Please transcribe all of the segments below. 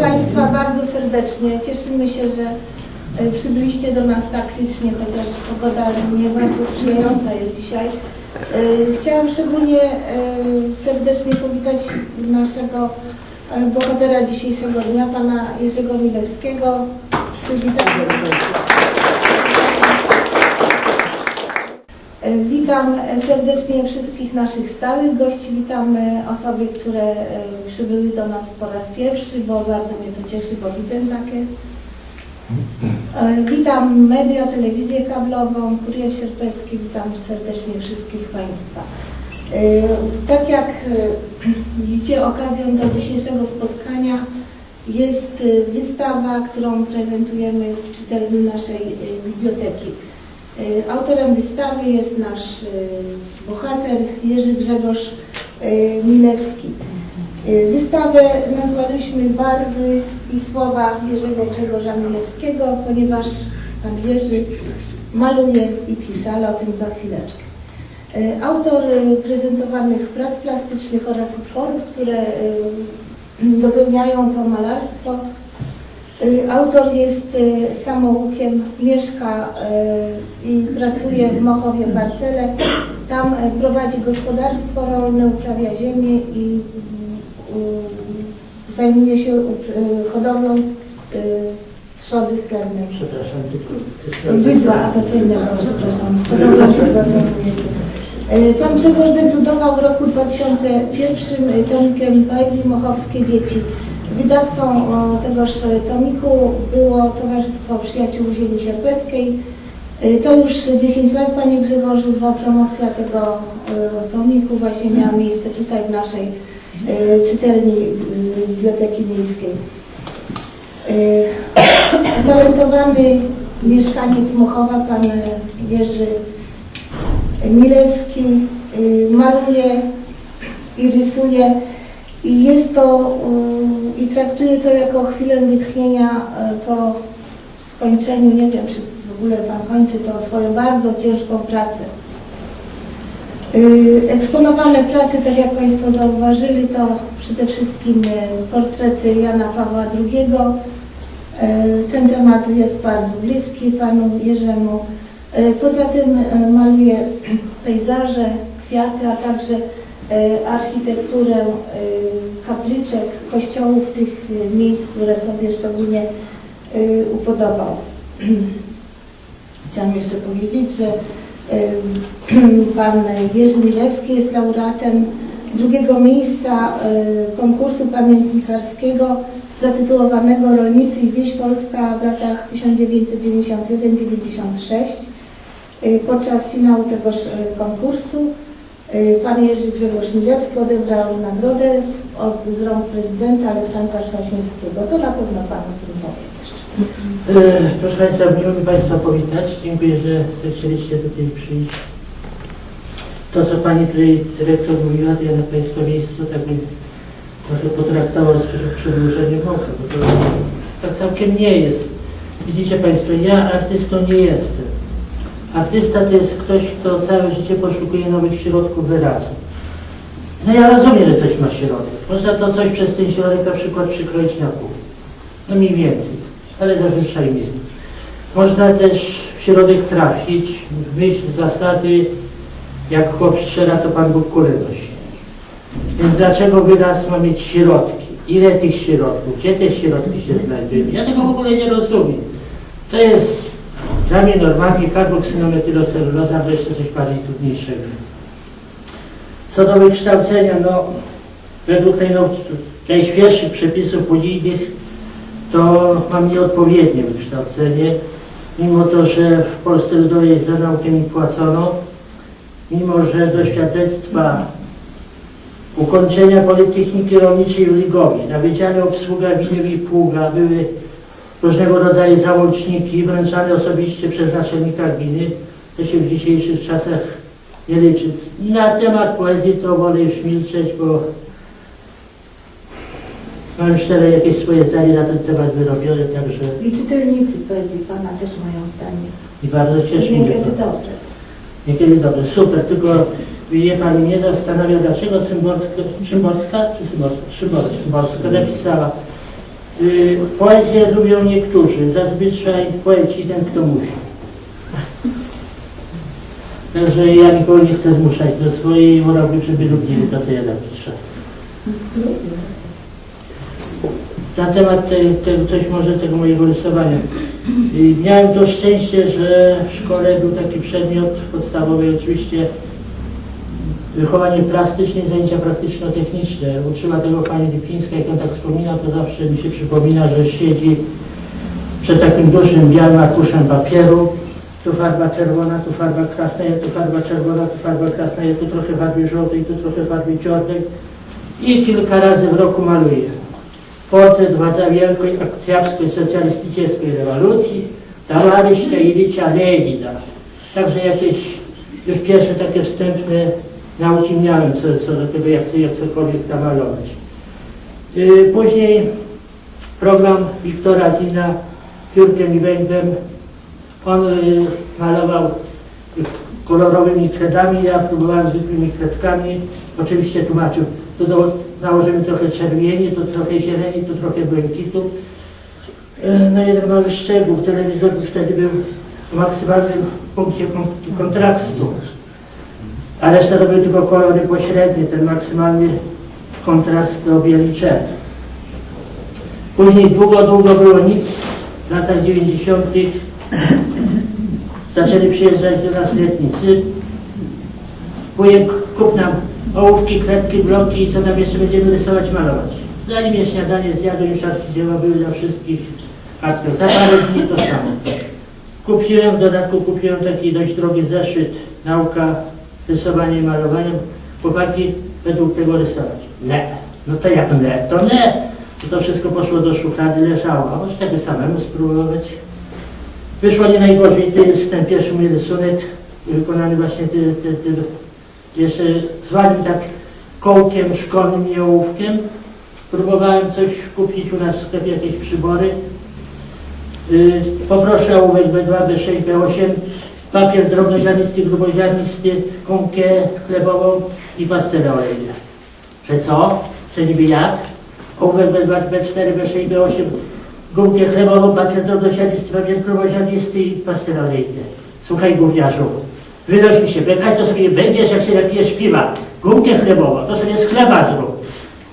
Państwa bardzo serdecznie. Cieszymy się, że e, przybyliście do nas tak licznie, chociaż pogoda nie bardzo sprzyjająca jest dzisiaj. E, Chciałam szczególnie e, serdecznie powitać naszego bohatera dzisiejszego dnia, pana Jerzego Milewskiego. Witam serdecznie wszystkich naszych stałych gości. Witam e, osoby, które e, przybyły do nas po raz pierwszy, bo bardzo mnie to cieszy, bo widzę takie. E, Witam media, telewizję kablową, Kurier Sierpecki. Witam serdecznie wszystkich Państwa. Tak jak widzicie, okazją do dzisiejszego spotkania jest wystawa, którą prezentujemy w czytelni naszej biblioteki. E, Autorem wystawy jest nasz e, bohater Jerzy Grzegorz e, Milewski. Wystawę nazwaliśmy Barwy i słowa Jerzego Grzegorza Milewskiego, ponieważ pan Jerzy maluje i pisze, ale o tym za chwileczkę. Autor prezentowanych prac plastycznych oraz utworów, które dopełniają to malarstwo, Autor jest y, samoukiem, mieszka y, i pracuje w Mochowie w Barcele. Tam y, prowadzi gospodarstwo rolne, uprawia ziemię i y, zajmuje się y, hodowlą y, trzody chlebnej. Przepraszam, tylko... Bydła, a to co innego, przepraszam. Hodowla bydła zajmuje się. Y, Pan Grzegorz debiutował w roku 2001 tomikiem Poezji Mochowskie Dzieci. Wydawcą o, tegoż tomiku było Towarzystwo Przyjaciół Ziemi Sierpeckiej. Y, To już 10 lat, Panie Grzegorzu, bo promocja tego y, tomiku właśnie miała miejsce tutaj w naszej czytelni Biblioteki Miejskiej. Y, Utalentowany mieszkaniec Mochowa, pan Jerzy Milewski, maluje i rysuje i jest to y, i traktuje to jako chwilę wytchnienia y, po skończeniu, nie wiem czy w ogóle pan kończy to swoją bardzo ciężką pracę. Y, Eksponowane prace, tak jak Państwo zauważyli, to przede wszystkim y, portrety Jana Pawła II. Y, Ten temat jest bardzo bliski panu Jerzemu. Poza tym maluje pejzaże, kwiaty, a także architekturę y, kapliczek, kościołów, tych y, miejsc, które sobie szczególnie upodobał. Chciałam jeszcze powiedzieć, że pan Jerzy Milewski jest laureatem drugiego miejsca konkursu pamiętnikarskiego zatytułowanego Rolnicy i Wieś Polska w latach 1991-96. Y, Podczas finału tegoż konkursu pan Jerzy Grzegorz Milewski odebrał nagrodę z, od, z rąk prezydenta Aleksandra Kwaśniewskiego. To na pewno pan o tym powie jeszcze. E, Proszę Państwa, miło mi Państwa powitać. Dziękuję, że zechcieliście tutaj przyjść. To, co Pani tutaj dyrektor mówiła, to ja na Państwa miejscu tak bym może potraktował z przedłużeniem oka, bo to tak całkiem nie jest. Widzicie Państwo, ja artystą nie jestem. Artysta to jest ktoś, kto całe życie poszukuje nowych środków wyrazu. No ja rozumiem, że coś ma środek. Można to coś przez ten środek na przykład przykroić na pół. No mniej więcej, ale zazwyczaj nie. Można też w środek trafić w myśl zasady, jak chłop strzela, to Pan Bóg kulę nosi. Więc dlaczego wyraz ma mieć środki? Ile tych środków? Gdzie te środki się znajdują? Ja tego w ogóle nie rozumiem. To jest dla mnie normalnie karboksynometyloceluloza, albo jeszcze coś bardziej trudniejszego. Co do wykształcenia, no według najnow- najświeższych przepisów unijnych to mam nieodpowiednie wykształcenie, mimo to, że w Polsce Ludowej za naukę mi płacono, mimo że do świadectwa ukończenia Politechniki Rolniczej w Ligowie na Wydziale Obsługa Winiew i Pługa były różnego rodzaju załączniki wręczane osobiście przez naczelnika gminy, to się w dzisiejszych czasach nie liczy. Na temat poezji to wolę już milczeć, bo mam już teraz jakieś swoje zdanie na ten temat wyrobione, także I czytelnicy poezji pana też mają zdanie. i bardzo cieszy mnie Niekiedy to. dobre. Niekiedy dobrze, super, tylko wie Pani mnie zastanawia, dlaczego Szymborska, Szymborska czy Szymborska? Szymborska, napisała Poezję lubią niektórzy, zazwyczaj poeci ten, kto musi. Także ja nikogo nie chcę zmuszać do swojej, wolałbym, żeby lubili to, co ja napiszę. Na temat te, te, coś może tego mojego rysowania. Y, Miałem to szczęście, że w szkole był taki przedmiot podstawowy, oczywiście wychowanie plastyczne i zajęcia praktyczno-techniczne. Uczyła tego pani Lipińska, jak on tak wspomina, to zawsze mi się przypomina, że siedzi przed takim dużym białym arkuszem papieru. Tu farba czerwona, tu farba krasnaje, tu farba czerwona, tu farba krasnaje, tu trochę farby żółtej, tu trochę farby czarnej i kilka razy w roku maluje. Portret władza wielkiej akcjapskiej socjalistycznej rewolucji, towarzyszcia Ilicza Lenina. Także jakieś już pierwsze takie wstępne nauki miałem co, co do tego, jak, jak cokolwiek namalować. Yy, później program Wiktora Zina piórkiem i węglem. On yy, malował kolorowymi kredami, ja próbowałem zwykłymi kredkami. Oczywiście tłumaczył, tu do, nałożymy trochę czerwieni, tu trochę zieleni, tu trochę błękitu. Yy, No jeden mały szczegół, telewizor wtedy był w maksymalnym punkcie kon- kontrastu a reszta to były tylko kolory pośrednie, ten maksymalny kontrast do bieli czerw. Później długo, długo było nic. W latach 90. zaczęli przyjeżdżać do nas letnicy. Wujek kup nam ołówki, kredki, bloki i co tam jeszcze będziemy rysować, malować. Zanim je śniadanie zjadł, już dzieła były dla wszystkich aktorów. Za parę dni to samo. Kupiłem, w dodatku kupiłem taki dość drogi zeszyt, nauka rysowania i malowania. Chłopaki według tego rysować. Nie. No to jak nie? To nie. To, to wszystko poszło do szuflady, leżało. A może tego samemu spróbować? Wyszło nie najgorzej. To jest ten pierwszy mój rysunek, wykonany właśnie ty, ty, ty, jeszcze zwanym tak kołkiem szkolnym i ołówkiem. Próbowałem coś kupić u nas w sklepie, jakieś przybory. Yy, poproszę ołówek B2, B6, B8, papier drobnoziarnisty, gruboziarnisty, gumkę chlebową i pastylę olejne. Że co? Że niby jak? Ołówek B2, B4, B6, B8, gumkę chlebową, papier drobnoziarnisty, papier gruboziarnisty i pastylę olejne. Słuchaj gówniarzu, wynoś mi się, bekać to sobie będziesz, jak się napijesz piwa. Gumkę chlebową, to sobie z chleba zrób.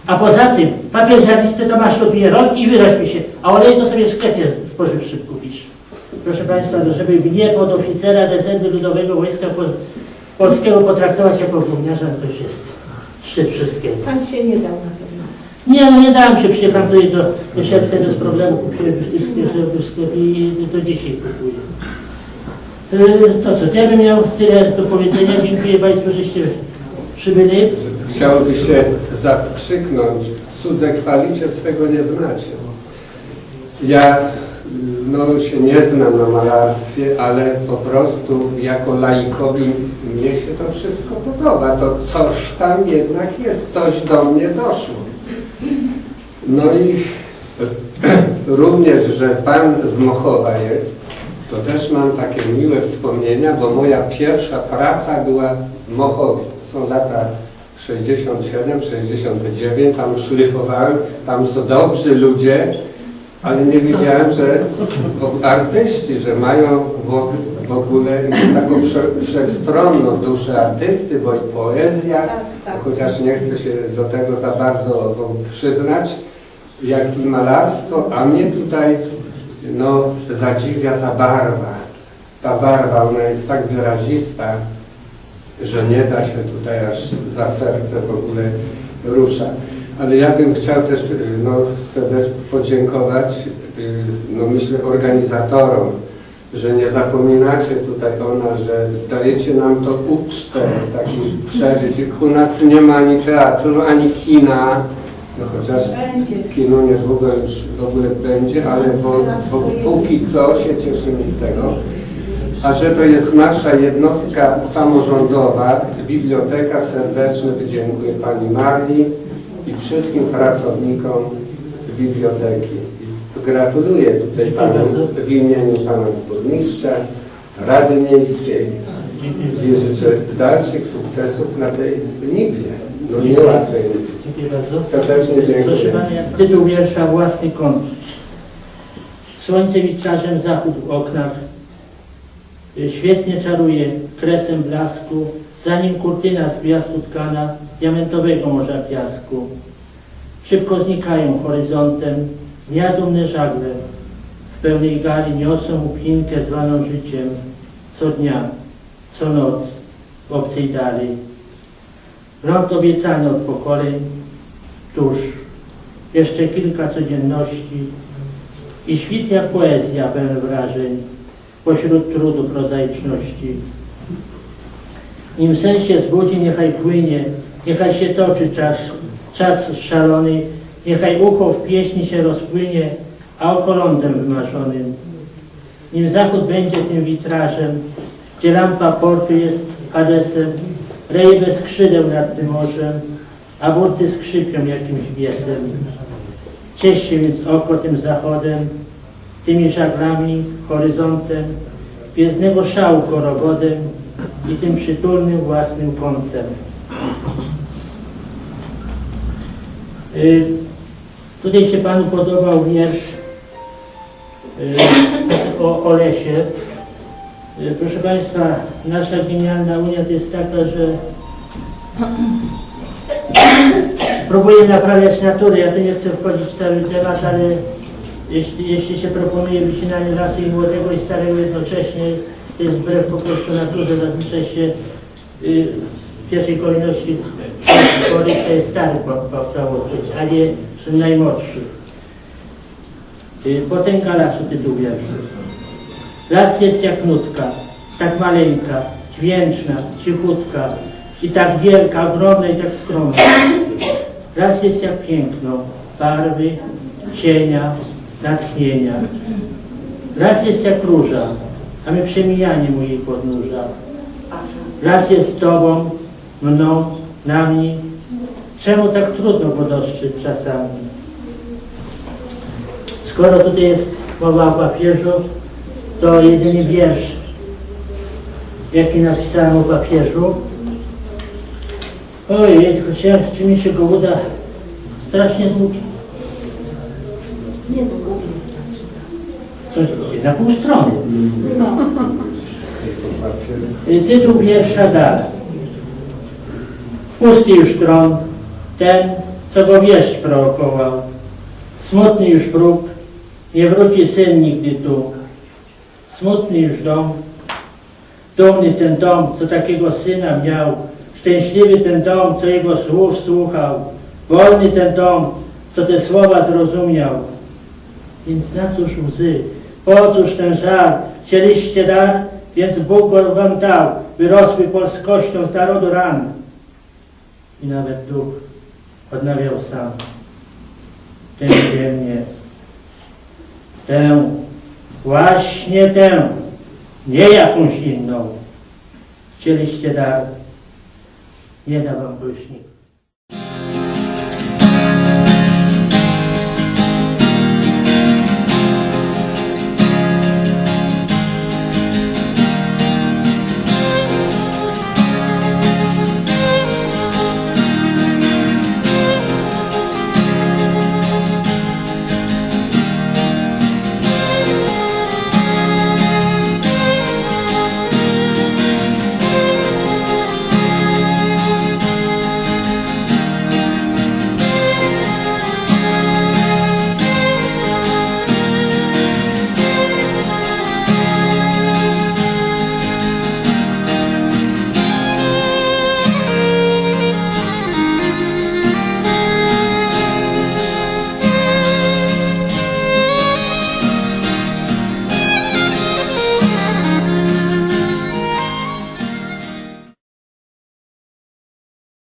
A poza tym, papier ziarnisty to masz odbije rąk i wynoś mi się, a olej to sobie w sklepie spożywczym kupisz. Proszę Państwa, no żeby mnie pod oficera rezerwy Ludowego Wojska Pol Polskiego potraktować jako gówniarza, to już jest szczyt wszystkiego. Pan się nie dał na pewno. Nie, no nie dałem się, przyjechałem tutaj do, Siedlca bez problemu, kupiłem w sklepie, i do dzisiaj kupuję. Yy, To co, to ja bym miał tyle do powiedzenia. Dziękuję Państwu, żeście przybyli. Chciałoby się zakrzyknąć, cudze chwalicie, swego nie znacie. Ja no, się nie znam na malarstwie, ale po prostu jako laikowi mnie się to wszystko podoba. To coś tam jednak jest, coś do mnie doszło. No i również, że Pan z Mochowa jest, to też mam takie miłe wspomnienia, bo moja pierwsza praca była w Mochowie. Są lata 67, 69, tam szlifowałem, tam są dobrzy ludzie, ale nie wiedziałem, że artyści, że mają w, ogóle taką wsze, wszechstronną duszę artysty, bo i poezja, Tak, tak. chociaż nie chcę się do tego za bardzo przyznać, jak i malarstwo, a mnie tutaj no, zadziwia ta barwa. Ta barwa, ona jest tak wyrazista, że nie da się tutaj aż za serce w ogóle rusza. Ale ja bym chciał też y, no, serdecznie podziękować, y, no myślę organizatorom, że nie zapominacie tutaj o nas, że dajecie nam to ucztę takich przeżyć. U nas nie ma ani teatru, ani kina, no chociaż kino niedługo już w ogóle będzie, ale bo, bo póki co się cieszymy z tego. A że to jest nasza jednostka samorządowa, biblioteka, serdecznie dziękuję Pani Marii i wszystkim pracownikom biblioteki. Gratuluję tutaj Panu w imieniu Pana Burmistrza, Rady Miejskiej i życzę dalszych sukcesów na tej niwie. No niełatwej dziękuję bardzo. Serdecznie Proszę dziękuję. Pana, tytuł wiersza Własny kąt. Słońce witrażem zachód w oknach. Świetnie czaruje kresem blasku, zanim kurtyna z utkana z diamentowego morza piasku. Szybko znikają horyzontem dnia dumne żagle. W pełnej gali niosą upinkę zwaną życiem. Co dnia, co noc, w obcej dali. Rok obiecany od pokoleń, tuż, jeszcze kilka codzienności i świt jak poezja pełen wrażeń pośród trudu prozaiczności. Nim sen się zbudzi, niechaj płynie, niechaj się toczy czas, czas szalony, niechaj ucho w pieśni się rozpłynie, a oko lądem wymarzonym. Nim zachód będzie tym witrażem, gdzie lampa portu jest Hadesem, reje bez skrzydeł nad tym morzem, a burty skrzypią jakimś wiesem. Ciesz się więc oko tym zachodem, tymi żaglami, horyzontem, gwiezdnego szału korowodem i tym przytulnym własnym kątem. Y, tutaj się Panu podobał wiersz y, o, o lesie. Y, Proszę Państwa, nasza genialna Unia to jest taka, że próbuje naprawiać naturę. Ja tu nie chcę wchodzić w cały temat, ale jeśli, jeśli się proponuje wycinanie lasu i młodego i starego jednocześnie, to jest wbrew po prostu naturze. Zazwyczaj się y, w pierwszej kolejności chory to jest stary powstało odkryć, a nie najmłodszy. Y, Potęga lasu tytuł wiersza. Las jest jak nutka, tak maleńka, dźwięczna, cichutka i tak wielka, ogromna i tak skromna. Las jest jak piękno, barwy, cienia, natchnienia. Las jest jak róża, a my przemijanie mu jej podnóża. Las jest Tobą, mną, nami. Czemu tak trudno go dostrzec czasami? Skoro tutaj jest mowa o papieżu, to jedyny wiersz, jaki napisałem o papieżu. Ojej, tylko czy, czy mi się go uda? Strasznie długi. Nie długo. To jest na pół strony. No. Tytuł wiersza dalej. Pusty już tron, ten, co go wieść prorokował. Smutny już próg, nie wróci syn nigdy tu. Smutny już dom, dumny ten dom, co takiego syna miał. Szczęśliwy ten dom, co jego słów słuchał. Wolny ten dom, co te słowa zrozumiał. Więc na cóż łzy, po cóż ten żal? Chcieliście dar, więc Bóg go wam dał, wyrosły polskością z narodu ran. I nawet duch odnawiał sam tę ziemię, tę, właśnie tę, nie jakąś inną. Chcieliście dar, nie da wam prysznik.